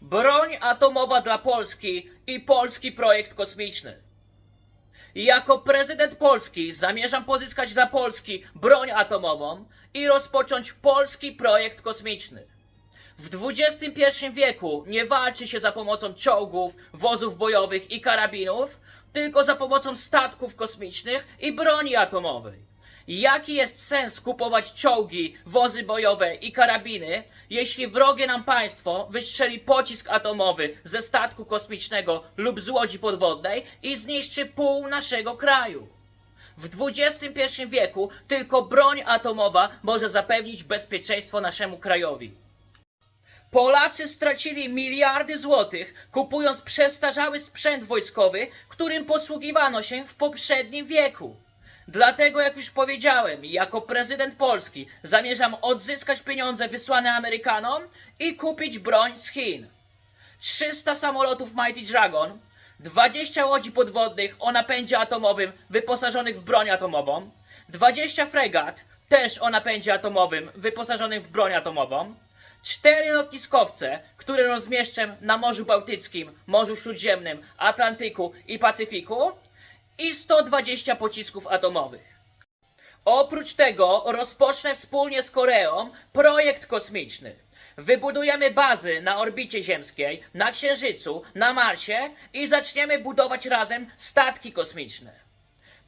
Broń atomowa dla Polski i polski projekt kosmiczny. Jako prezydent Polski zamierzam pozyskać dla Polski broń atomową i rozpocząć polski projekt kosmiczny. W XXI wieku nie walczy się za pomocą czołgów, wozów bojowych i karabinów, tylko za pomocą statków kosmicznych i broni atomowej. Jaki jest sens kupować czołgi, wozy bojowe i karabiny, jeśli wrogie nam państwo wystrzeli pocisk atomowy ze statku kosmicznego lub z łodzi podwodnej i zniszczy pół naszego kraju? W XXI wieku tylko broń atomowa może zapewnić bezpieczeństwo naszemu krajowi. Polacy stracili miliardy złotych, kupując przestarzały sprzęt wojskowy, którym posługiwano się w poprzednim wieku. Dlatego, jak już powiedziałem, jako prezydent Polski zamierzam odzyskać pieniądze wysłane Amerykanom i kupić broń z Chin. 300 samolotów Mighty Dragon, 20 łodzi podwodnych o napędzie atomowym wyposażonych w broń atomową, 20 fregat też o napędzie atomowym wyposażonych w broń atomową, 4 lotniskowce, które rozmieszczę na Morzu Bałtyckim, Morzu Śródziemnym, Atlantyku i Pacyfiku i 120 pocisków atomowych. Oprócz tego rozpocznę wspólnie z Koreą projekt kosmiczny. Wybudujemy bazy na orbicie ziemskiej, na Księżycu, na Marsie i zaczniemy budować razem statki kosmiczne.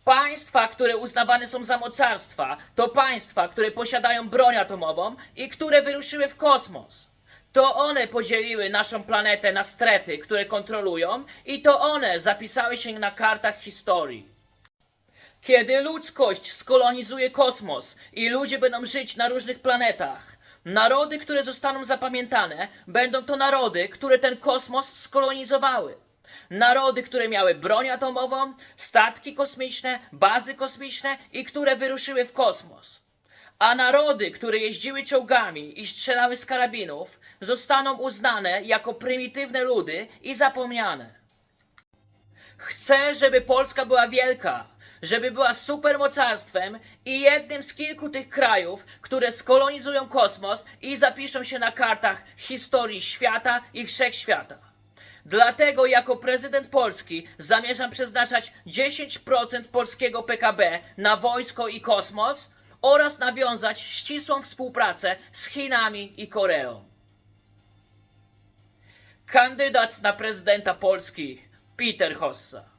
Państwa, które uznawane są za mocarstwa, to państwa, które posiadają broń atomową i które wyruszyły w kosmos. To one podzieliły naszą planetę na strefy, które kontrolują, i to one zapisały się na kartach historii. Kiedy ludzkość skolonizuje kosmos i ludzie będą żyć na różnych planetach, narody, które zostaną zapamiętane, będą to narody, które ten kosmos skolonizowały. Narody, które miały broń atomową, statki kosmiczne, bazy kosmiczne i które wyruszyły w kosmos. A narody, które jeździły czołgami i strzelały z karabinów, zostaną uznane jako prymitywne ludy i zapomniane. Chcę, żeby Polska była wielka, żeby była supermocarstwem i jednym z kilku tych krajów, które skolonizują kosmos i zapiszą się na kartach historii świata i wszechświata. Dlatego jako prezydent Polski zamierzam przeznaczać 10% polskiego PKB na wojsko i kosmos oraz nawiązać ścisłą współpracę z Chinami i Koreą. Kandydat na prezydenta Polski Peter Hossa.